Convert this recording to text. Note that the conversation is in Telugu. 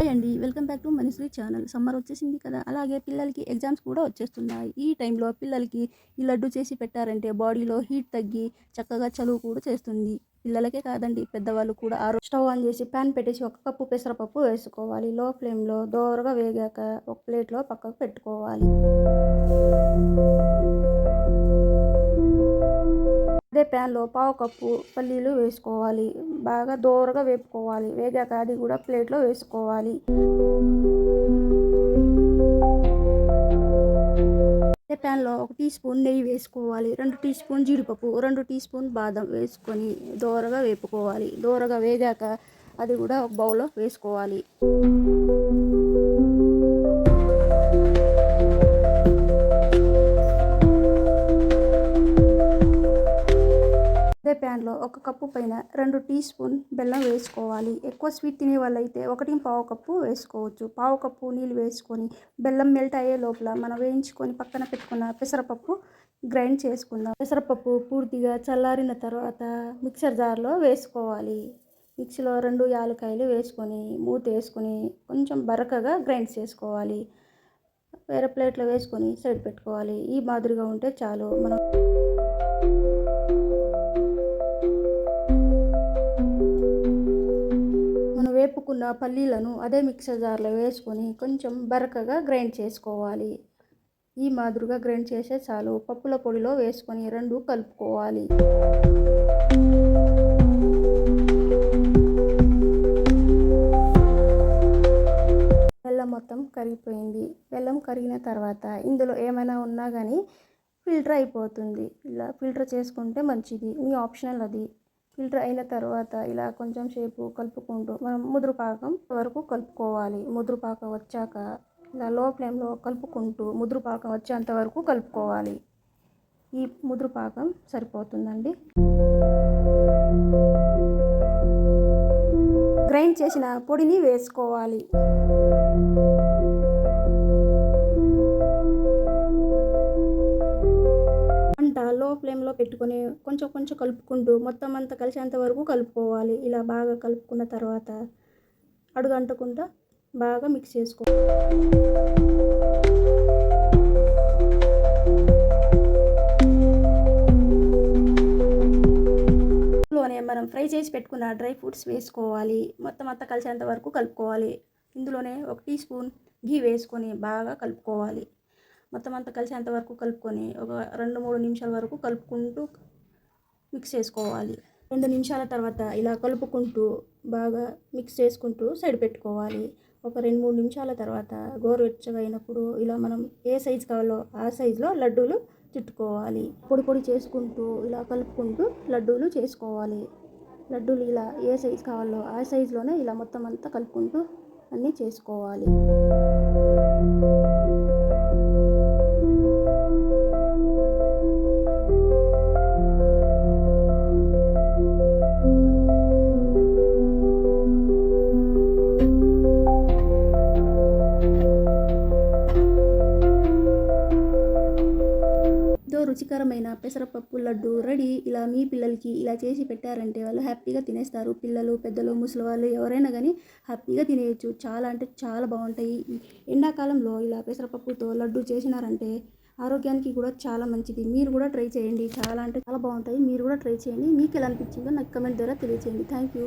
హాయ్ అండి. Welcome back to Manishri channel summer వచ్చేసింది కదా. అలాగే పిల్లలకి ఎగ్జామ్స్ కూడా వచ్చేస్తున్నాయి. ఈ టైంలో పిల్లలకి ఈ లడ్డు చేసి పెట్టారంటే బాడీలో హీట్ తగ్గి చక్కగా చలువు కూడా చేస్తుంది. పిల్లలకే కాదండి పెద్దవాళ్ళు కూడా ఆ రోజు స్టవ్ ఆన్ చేసి ప్యాన్ పెట్టేసి ఒక కప్పు పెసరపప్పు వేసుకోవాలి. లో ఫ్లేమ్లో దోరగా వేగాక ఒక ప్లేట్లో పక్కకు పెట్టుకోవాలి. అదే ప్యాన్లో పావు కప్పు పల్లీలు వేసుకోవాలి. బాగా దోరగా వేపుకోవాలి. వేగాక అది కూడా ప్లేట్లో వేసుకోవాలి. అదే ప్యాన్లో ఒక టీ స్పూన్ నెయ్యి వేసుకోవాలి. రెండు టీ స్పూన్ జీడిపప్పు రెండు టీ స్పూన్ బాదం వేసుకొని దోరగా వేపుకోవాలి. దోరగా వేగాక అది కూడా ఒక బౌల్లో వేసుకోవాలి. ప్యాన్లో ఒక కప్పు పైన రెండు టీ స్పూన్ బెల్లం వేసుకోవాలి. ఎక్కువ స్వీట్ తినే వాళ్ళైతే ఒకటి పావు కప్పు వేసుకోవచ్చు. పావు కప్పు నీళ్ళు వేసుకొని బెల్లం మెల్ట్ అయ్యే లోపల మనం వేయించుకొని పక్కన పెట్టుకున్న పెసరపప్పు గ్రైండ్ చేసుకుందాం. పెసరపప్పు పూర్తిగా చల్లారిన తర్వాత మిక్సర్ జార్లో వేసుకోవాలి. మిక్సీలో రెండు యాలకాయలు వేసుకొని మూత వేసుకొని కొంచెం బరకగా గ్రైండ్ చేసుకోవాలి. వేరే ప్లేట్లో వేసుకొని సైడ్ పెట్టుకోవాలి. ఈ మాదిరిగా ఉంటే చాలు. మనం కాకుండా పల్లీలను అదే మిక్సర్ జార్లో వేసుకొని కొంచెం బరకగా గ్రైండ్ చేసుకోవాలి. ఈ మాదిరిగా గ్రైండ్ చేసే చాలు. పప్పుల పొడిలో వేసుకొని రెండు కలుపుకోవాలి. బెల్లం మొత్తం కరిగిపోయింది. బెల్లం కరిగిన తర్వాత ఇందులో ఏమైనా ఉన్నా కానీ ఫిల్టర్ అయిపోతుంది. ఇలా ఫిల్టర్ చేసుకుంటే మంచిది. మీ ఆప్షనల్ అది. ఫిల్టర్ అయిన తర్వాత ఇలా కొంచెం సేపు కలుపుకుంటూ మనం ముదురు పాకం వరకు కలుపుకోవాలి. ముదురు పాకం వచ్చాక ఇలా లో ఫ్లేమ్లో కలుపుకుంటూ ముదురు పాకం వచ్చేంత వరకు కలుపుకోవాలి. ఈ ముదురు పాకం సరిపోతుందండి. గ్రైండ్ చేసిన పొడిని వేసుకోవాలి. లో ఫ్లేమ్లో పెట్టుకొని కొంచెం కొంచెం కలుపుకుంటూ మొత్తం అంతా కలిసేంత వరకు కలుపుకోవాలి. ఇలా బాగా కలుపుకున్న తర్వాత అడుగు అంటకుండా బాగా మిక్స్ చేసుకో. ఇందులోనే మనం ఫ్రై చేసి పెట్టుకున్న డ్రై ఫ్రూట్స్ వేసుకోవాలి. మొత్తం అంతా కలిసేంత వరకు కలుపుకోవాలి. ఇందులోనే ఒక టీ స్పూన్ ఘీ వేసుకొని బాగా కలుపుకోవాలి. మొత్తం అంతా కలిసేంత వరకు కలుపుకొని ఒక రెండు మూడు నిమిషాల వరకు కలుపుకుంటూ మిక్స్ చేసుకోవాలి. రెండు నిమిషాల తర్వాత ఇలా కలుపుకుంటూ బాగా మిక్స్ చేసుకుంటూ సైడ్ పెట్టుకోవాలి. ఒక రెండు మూడు నిమిషాల తర్వాత గోరువెచ్చగా అయినప్పుడు ఇలా మనం ఏ సైజు కావాలో ఆ సైజులో లడ్డూలు చుట్టుకోవాలి. పొడి పొడి చేసుకుంటూ ఇలా కలుపుకుంటూ లడ్డూలు చేసుకోవాలి. లడ్డూలు ఇలా ఏ సైజు కావాలో ఆ సైజులోనే ఇలా మొత్తం అంతా కలుపుకుంటూ అన్నీ చేసుకోవాలి. ఎంతో రుచికరమైన పెసరపప్పు లడ్డు రెడీ. ఇలా మీ పిల్లలకి ఇలా చేసి పెట్టారంటే వాళ్ళు హ్యాపీగా తినేస్తారు. పిల్లలు పెద్దలు ముసలి వాళ్ళు ఎవరైనా కానీ హ్యాపీగా తినేయచ్చు. చాలా అంటే చాలా బాగుంటాయి. ఎండాకాలంలో ఇలా పెసరపప్పుతో లడ్డు చేసినారంటే ఆరోగ్యానికి కూడా చాలా మంచిది. మీరు కూడా ట్రై చేయండి. చాలా అంటే చాలా బాగుంటాయి. మీరు కూడా ట్రై చేయండి. మీకు ఎలా అనిపించిందో నాకు కమెంట్ ద్వారా తెలియచేయండి. Thank you.